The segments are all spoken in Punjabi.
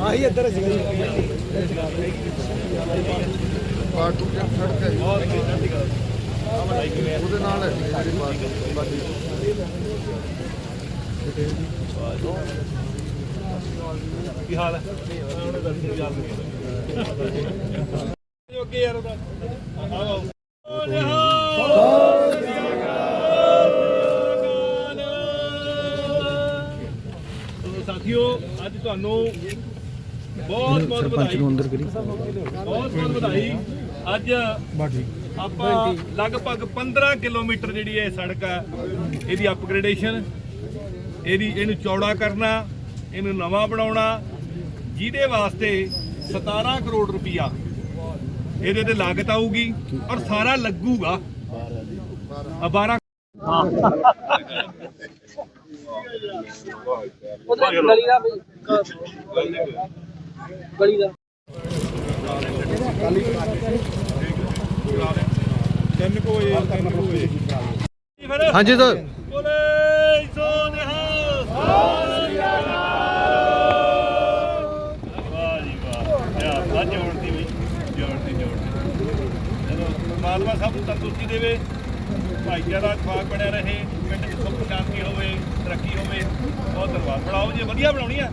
ਆਹੀ ਇੱਧਰ ਕੀ ਹਾਲ ਹੈ? ਉਹਨੇ ਦਰਸ਼ਨ ਯਾਦ ਨਹੀਂ ਯਾਰ ਉਹਦਾ ਸਾਥੀਓ ਅੱਜ ਤੁਹਾਨੂੰ ਬਹੁਤ ਬਹੁਤ ਵਧਾਈ ਬਹੁਤ ਬਹੁਤ ਵਧਾਈ। ਅੱਜ ਆਪਾਂ ਲਗਭਗ 15 ਕਿਲੋਮੀਟਰ ਜਿਹੜੀ ਇਹ ਸੜਕ ਆ ਇਹਦੀ ਅਪਗ੍ਰੇਡੇਸ਼ਨ ਇਹਦੀ ਇਹਨੂੰ ਚੌੜਾ ਕਰਨਾ ਇਹਨੂੰ ਨਵਾਂ ਬਣਾਉਣਾ ਜਿਹਦੇ ਵਾਸਤੇ 17 ਕਰੋੜ ਰੁਪਈਆ ਇਹਦੇ ਤੇ ਲਾਗਤ ਆਊਗੀ ਔਰ ਸਾਰਾ ਲੱਗੂਗਾ। ਆ 12 ਉਧਰ ਗਲੀ ਦਾ ਬਈ ਗਲੀ ਦਾ। ਤਿੰਨ ਕੋ ਵਜੇ ਤਿੰਨ ਕੋ ਵਜੇ। ਹਾਂਜੀ ਸਰ। ਬੋਲੇ ਸੋ ਨਿਹਾਲ ਵਾਹ ਜੀ ਵਾਹ ਯਾ ਅੱਜ ਜੋੜਦੀ ਬਈ ਜੋੜਦੀ ਜੋੜਦੀ। ਚਲੋ ਪਰਮਾਤਮਾ ਸਭ ਨੂੰ ਤੰਦਰੁਸਤੀ ਦੇਵੇ ਭਾਈਚਾਰਾ ਖਵਾਕ ਬਣਿਆ ਰਹੇ ਪਿੰਡ 'ਚ ਸੁੱਖ ਸ਼ਾਂਤੀ ਹੋਵੇ ਤਰੱਕੀ ਹੋਵੇ ਬਹੁਤ ਵਧੀਆ ਬਣਾਉਣੀ ਆ।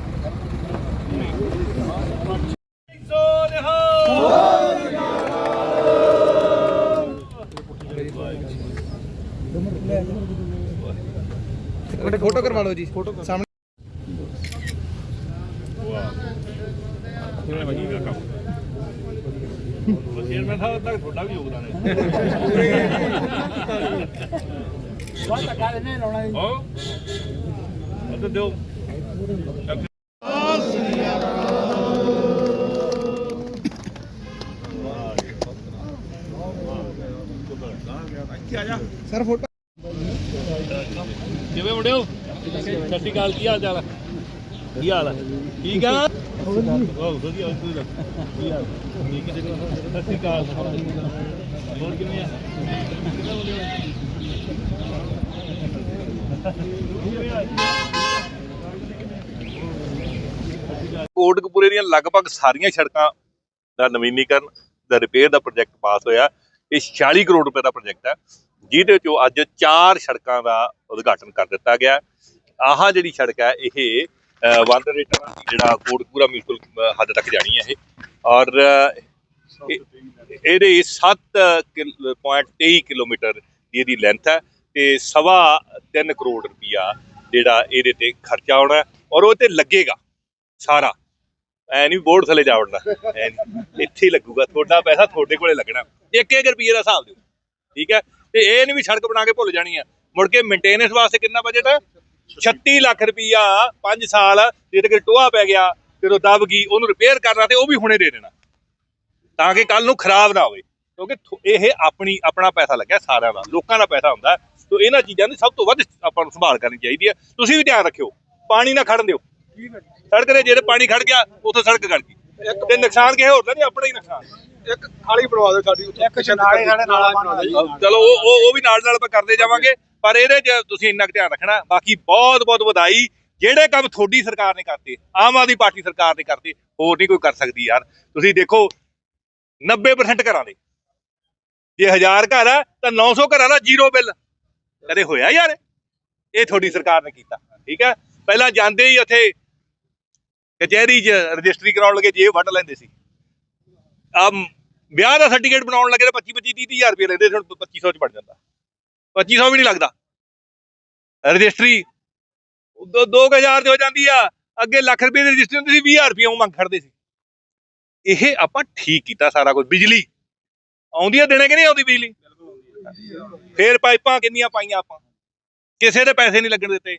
ਬੜੇ ਫੋਟੋ ਕਰਵਾ ਲਓ ਜੀ। ਫੋਟੋ ਸਾਹਮਣੇ ਕਿਵੇਂ ਵਜੀ ਦਾ ਕੰਮ ਚੇਅਰਮੈਨ ਸਾਹਿਬ ਤੱਕ ਤੁਹਾਡਾ ਵੀ ਯੋਗਦਾਨ ਹੈ। ਬਹੁਤ ਧੱਕਾ ਇਹਨੇ ਲਾਉਣਾ ਜੀ। ਹੋ ਉਹ ਦਿਓ। Sir, photo. ਕਿਵੇਂ ਮੁੰਡਿਓ? ਸਤਿ ਸ਼੍ਰੀ ਅਕਾਲ, ਕੀ ਹਾਲ ਚਾਲ ਹੈ ਕੀ ਹਾਲ ਹੈ ਠੀਕ ਆ? ਬਹੁਤ ਵਧੀਆ ਤੁਸੀਂ ਦੱਸੋ ਕੀ ਹਾਲ ਠੀਕ ਹੈ ਸਤਿ ਸ਼੍ਰੀ ਅਕਾਲ। ਹੋਰ ਕਿਵੇਂ ਆ? ਕਿਵੇਂ ਮੁੰਡਿਓ ਕੋਟਕਪੂਰੇ ਦੀਆਂ ਲਗਭਗ ਸਾਰੀਆਂ ਸੜਕਾਂ ਦਾ ਨਵੀਨੀਕਰਨ ਦਾ ਰਿਪੇਅਰ ਦਾ ਪ੍ਰੋਜੈਕਟ ਪਾਸ ਹੋਇਆ। ਇਹ 46 ਕਰੋੜ ਰੁਪਏ ਦਾ ਪ੍ਰੋਜੈਕਟ ਹੈ ਜਿਹਦੇ ਚੋਂ ਅੱਜ ਚਾਰ ਸੜਕਾਂ ਦਾ ਉਦਘਾਟਨ ਕਰ ਦਿੱਤਾ ਗਿਆ ਆਹ ਜਿਹੜੀ ਸੜਕ ਹੈ ਇਹ ਅਹ, ਵਨ ਰੇਟਾ ਜਿਹੜਾ ਕੋਟਕਪੂਰਾ ਮਿਊਨਿਸਪਲ ਹੱਦ ਤੱਕ ਜਾਣੀ ਹੈ ਇਹ। ਔਰ ਇਹ- ਇਹਦੇ 7.23 ਕਿਲੋਮੀਟਰ ਦੀ ਇਹਦੀ ਲੈਂਥ ਹੈ ਤੇ ਸਵਾ 3 ਕਰੋੜ ਰੁਪਇਆ ਜਿਹੜਾ ਇਹਦੇ ਤੇ ਖਰਚਾ ਆਉਣਾ ਔਰ ਉਹ ਤੇ ਲੱਗੇਗਾ ਸਾਰਾ। ਐ ਨਹੀਂ ਬੋਰਡ ਥੱਲੇ ਜਾ ਵੜਨਾ। ਐ ਨੀ। ਇੱਥੇ ਹੀ ਲੱਗੂਗਾ। ਤੁਹਾਡਾ ਪੈਸਾ ਤੁਹਾਡੇ ਕੋਲੇ ਲੱਗਣਾ। ਇੱਕ ਇੱਕ ਰੁਪਏ ਦਾ ਹਿਸਾਬ ਦਿਓ। ਠੀਕ ਹੈ? ਤੇ ਇਹ ਨਹੀਂ ਵੀ ਸੜਕ ਬਣਾ ਕੇ ਭੁੱਲ ਜਾਣੀ ਆ। ਮੁੜ ਕੇ ਮੇਨਟੇਨੈਂਸ ਵਾਸਤੇ ਕਿੰਨਾ ਬਜਟ ਹੈ 36 ਲੱਖ ਰੁਪਈਆ 5 ਸਾਲ ਜੇ ਤੇ ਟੋਆ ਪੈ ਗਿਆ, ਫਿਰ ਉਹ ਦਬ ਗਈ, ਉਹਨੂੰ ਰਿਪੇਅਰ ਕਰਨਾ ਤੇ ਉਹ ਵੀ ਹੁਣੇ ਦੇ ਦੇਣਾ। ਤਾਂ ਕਿ ਕੱਲ ਨੂੰ ਖਰਾਬ ਨਾ ਹੋਵੇ। ਕਿਉਂਕਿ ਇਹ ਆਪਣੀ ਆਪਣਾ ਪੈਸਾ ਲੱਗਿਆ ਸਾਰਿਆਂ ਦਾ। ਲੋਕਾਂ ਦਾ ਪੈਸਾ ਹੁੰਦਾ। ਤੋ ਇਹਨਾਂ ਚੀਜ਼ਾਂ ਦੀ ਸਭ ਤੋਂ ਵੱਧ ਆਪਾਂ ਨੂੰ ਸੰਭਾਲ ਕਰਨੀ ਚਾਹੀਦੀ ਹੈ ਤੁਸੀਂ ਵੀ ਧਿਆਨ ਰੱਖਿਓ। ਪਾਣੀ ਨਾ ਖੜਨ ਦਿਓ। ਸੜਕ ਦੇ ਜਿਹੜੇ ਪਾਣੀ ਖੜ ਗਿਆ ਉੱਥੇ ਸੜਕ ਗੜ ਗਈ। ਤੇ ਨੁਕਸਾਨ ਕਿਸੇ ਹੋਰ ਦਾ ਨਹੀਂ ਆਪਣਾ ਹੀ ਨੁਕਸਾਨ। ਇੱਕ ਖਾਲੀ ਬਣਵਾ ਦਿਓ ਸਾਡੀ ਉੱਥੇ। ਇੱਕ ਨਾਲੇ ਸਾਡੇ ਨਾਲਾ ਬਣਾਉਂਦਾ ਜੀ ਚਲੋ ਉਹ ਉਹ ਉਹ ਵੀ ਨਾਲ ਨਾਲ ਆਪਾਂ ਕਰਦੇ ਜਾਵਾਂਗੇ ਪਰ ਇਹਦੇ 'ਚ ਤੁਸੀਂ ਇੰਨਾ ਕੁ ਧਿਆਨ ਰੱਖਣਾ ਬਾਕੀ ਬਹੁਤ ਬਹੁਤ ਵਧਾਈ। ਜਿਹੜੇ ਕੰਮ ਤੁਹਾਡੀ ਸਰਕਾਰ ਨੇ ਕਰਤੇ ਆਮ ਆਦਮੀ ਪਾਰਟੀ ਸਰਕਾਰ ਨੇ ਕਰਤੇ ਹੋਰ ਨਹੀਂ ਕੋਈ ਕਰ ਸਕਦੀ ਯਾਰ। ਤੁਸੀਂ ਦੇਖੋ 90% ਘਰਾਂ ਦੇ। ਜੇ 1000 ਘਰ ਆ ਤਾਂ 900 ਘਰਾਂ ਦਾ ਜ਼ੀਰੋ ਬਿੱਲ। ਕਦੇ ਹੋਇਆ ਯਾਰ? ਇਹ ਤੁਹਾਡੀ ਸਰਕਾਰ ਨੇ ਕੀਤਾ ਠੀਕ ਹੈ ਪਹਿਲਾਂ ਜਾਂਦੇ ਹੀ ਉੱਥੇ ਕਚਹਿਰੀ 'ਚ ਰਜਿਸਟਰੀ ਕਰਾਉਣ ਲੱਗੇ ਜੇਬ ਵੱਢ ਲੈਂਦੇ ਸੀ। ਆ ਵਿਆਹ ਦਾ ਸਰਟੀਫਿਕੇਟ ਬਣਾਉਣ ਲੱਗੇ ਤਾਂ 25 25 30 ਹਜ਼ਾਰ ਰੁਪਏ ਲੈਂਦੇ ਸੀ, ਹੁਣ 2500 ਚ ਬਣ ਜਾਂਦਾ। 2500 ਵੀ ਨਹੀਂ ਲੱਗਦਾ। ਰਜਿਸਟਰੀ 2000 ਤੇ ਹੋ ਜਾਂਦੀ ਆ ਅੱਗੇ ਲੱਖ ਰੁਪਏ ਦੀ ਰਜਿਸਟਰੀ ਹੁੰਦੀ ਸੀ 20000 ਰੁਪਏ ਉਹ ਮੰਗ ਖੜਦੇ ਸੀ। ਇਹ ਆਪਾਂ ਠੀਕ ਕੀਤਾ ਸਾਰਾ ਕੁਝ ਬਿਜਲੀ। ਆਉਂਦੀ ਆ ਦੇਣੇ ਕਿ ਨਹੀਂ ਆਉਂਦੀ ਬਿਜਲੀ? ਫੇਰ ਪਾਈਪਾਂ ਕਿੰਨੀਆਂ ਪਾਈਆਂ ਆਪਾਂ? ਕਿਸੇ ਦੇ ਪੈਸੇ ਨਹੀਂ ਲੱਗਣ ਦਿੱਤੇ।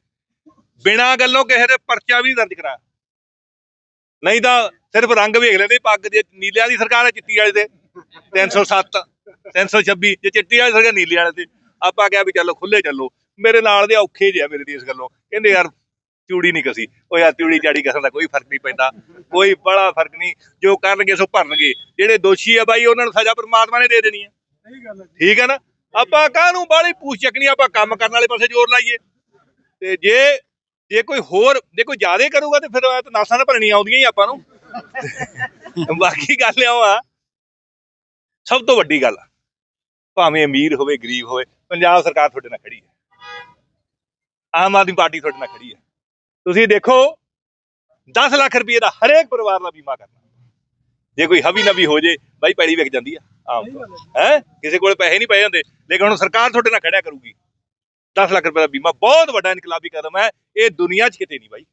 ਬਿਨਾਂ ਗੱਲੋਂ ਕਿਸੇ ਦੇ ਪਰਚਾ ਵੀ ਨਹੀਂ ਦਰਜ ਕਰਾਇਆ। ਨਹੀਂ ਤਾਂ ਸਿਰਫ ਰੰਗ ਵੇਖ ਲੈਂਦੇ ਪੱਗ ਦੇ ਨੀਲਿਆਂ ਦੀ ਸਰਕਾਰ ਹੈ ਚਿੱਟੀ ਵਾਲੇ ਦੇ 307 326 ਜੇ ਚਿੱਟੀ ਵਾਲੀ ਸਰਕਾਰ ਨੀਲੇ ਵਾਲੇ ਤੇ। ਆਪਾਂ ਕਿਹਾ ਵੀ ਚਲੋ ਖੁੱਲੇ ਚੱਲੋ। ਮੇਰੇ ਨਾਲ ਦੇ ਔਖੇ ਜਿਹਾ ਮੇਰੇ ਦੀ ਇਸ ਗੱਲੋਂ। ਕਹਿੰਦੇ ਯਾਰ ਚੂੜੀ ਨਹੀਂ ਕਸੀ। ਉਹ ਯਾਰ ਚੂੜੀ ਚਾੜੀ ਕਸਣ ਦਾ ਕੋਈ ਫ਼ਰਕ ਨਹੀਂ ਪੈਂਦਾ। ਕੋਈ ਬੜਾ ਫ਼ਰਕ ਨਹੀਂ। ਜੋ ਕਰਨਗੇ ਸੋ ਭਰਨਗੇ। ਜਿਹੜੇ ਦੋਸ਼ੀ ਆ ਬਾਈ ਉਹਨਾਂ ਨੂੰ ਸਜ਼ਾ ਪਰਮਾਤਮਾ ਨੇ ਦੇ ਦੇਣੀ ਹੈ ਠੀਕ ਹੈ ਨਾ? ਆਪਾਂ ਕਾਹਨੂੰ ਬਾਹਲੀ ਪੂਛ ਚੱਕਣੀ ਆਪਾਂ ਕੰਮ ਕਰਨ ਵਾਲੇ ਪਾਸੇ ਜ਼ੋਰ ਲਾਈਏ। ਤੇ ਜੇ ਜੇ ਕੋਈ ਹੋਰ, ਜੇ ਕੋਈ ਜ਼ਿਆਦਾ ਕਰੂਗਾ ਤੇ ਫਿਰ ਇਹ ਤਾਂ ਨਾਸਾਂ ਨਾਲ ਭਰਣੀਆਂ ਆਉਂਦੀਆਂ ਹੀ ਆਪਾਂ ਨੂੰ। ਬਾਕੀ ਗੱਲ ਇਹ ਆ ਸਭ ਤੋਂ ਵੱਡੀ ਗੱਲ ਭਾਵੇਂ ਅਮੀਰ ਹੋਵੇ, ਗਰੀਬ ਹੋਵੇ, ਪੰਜਾਬ ਸਰਕਾਰ ਤੁਹਾਡੇ ਨਾਲ ਖੜੀ ਹੈ। ਆਮ ਆਦਮੀ ਪਾਰਟੀ ਤੁਹਾਡੇ ਨਾਲ ਖੜੀ ਹੈ। ਤੁਸੀਂ ਦੇਖੋ 10 ਲੱਖ ਰੁਪਏ ਦਾ ਹਰੇਕ ਪਰਿਵਾਰ ਦਾ ਬੀਮਾ ਕਰਨਾ। ਜੇ ਕੋਈ ਹਵੀ ਨਵੀ ਹੋ ਜੇ, ਬਾਈ ਪੈੜੀ ਵਿਕ ਜਾਂਦੀ ਆ, ਆਮ ਹੈ? ਕਿਸੇ ਕੋਲ ਪੈਸੇ ਨਹੀਂ ਪਏ ਹੁੰਦੇ, ਲੇਕਿਨ ਹੁਣ ਸਰਕਾਰ ਤੁਹਾਡੇ ਨਾਲ ਖੜਿਆ ਕਰੂਗੀ। 10 ਲੱਖ ਰੁਪਏ ਦਾ ਬੀਮਾ, ਬਹੁਤ ਵੱਡਾ ਇਨਕਲਾਬੀ ਕਦਮ ਹੈ, ਇਹ ਦੁਨੀਆ 'ਚ ਕਿਤੇ ਨਹੀਂ ਬਾਈ।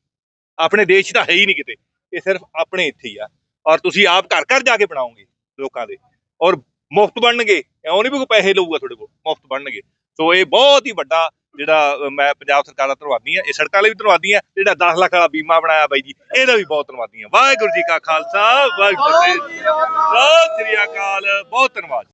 ਆਪਣੇ ਦੇਸ਼ 'ਚ ਤਾਂ ਹੈ ਹੀ ਨਹੀਂ ਕਿਤੇ। ਇਹ ਸਿਰਫ ਆਪਣੇ ਇੱਥੇ ਹੀ ਆ। ਔਰ ਤੁਸੀਂ ਆਪ ਘਰ ਘਰ ਜਾ ਕੇ ਬਣਾਓਗੇ ਲੋਕਾਂ ਦੇ। ਔਰ ਮੁਫਤ ਬਣਨਗੇ। ਐਉਂ ਨਹੀਂ ਵੀ ਕੋਈ ਪੈਸੇ ਲਊਗਾ ਤੁਹਾਡੇ ਕੋਲ, ਮੁਫਤ ਬਣਨਗੇ। ਸੋ ਇਹ ਬਹੁਤ ਹੀ ਵੱਡਾ ਜਿਹੜਾ ਮੈਂ ਪੰਜਾਬ ਸਰਕਾਰ ਦਾ ਧੰਨਵਾਦੀ ਆ ਇਹ ਸੜਕਾਂ ਲਈ ਵੀ ਧੰਨਵਾਦੀ ਆ ਜਿਹੜਾ 10 ਲੱਖ ਵਾਲਾ ਬੀਮਾ ਬਣਾਇਆ ਬਾਈ ਜੀ, ਇਹਦਾ ਵੀ ਬਹੁਤ ਧੰਨਵਾਦੀ ਆ ਵਾਹਿਗੁਰੂ ਜੀ ਕਾ ਖਾਲਸਾ, ਵਾਹਿਗੁਰੂ ਜੀ ਕੀ ਫਤਿਹ। ਸਤਿ ਸ੍ਰੀ ਅਕਾਲ, ਬਹੁਤ ਧੰਨਵਾਦ।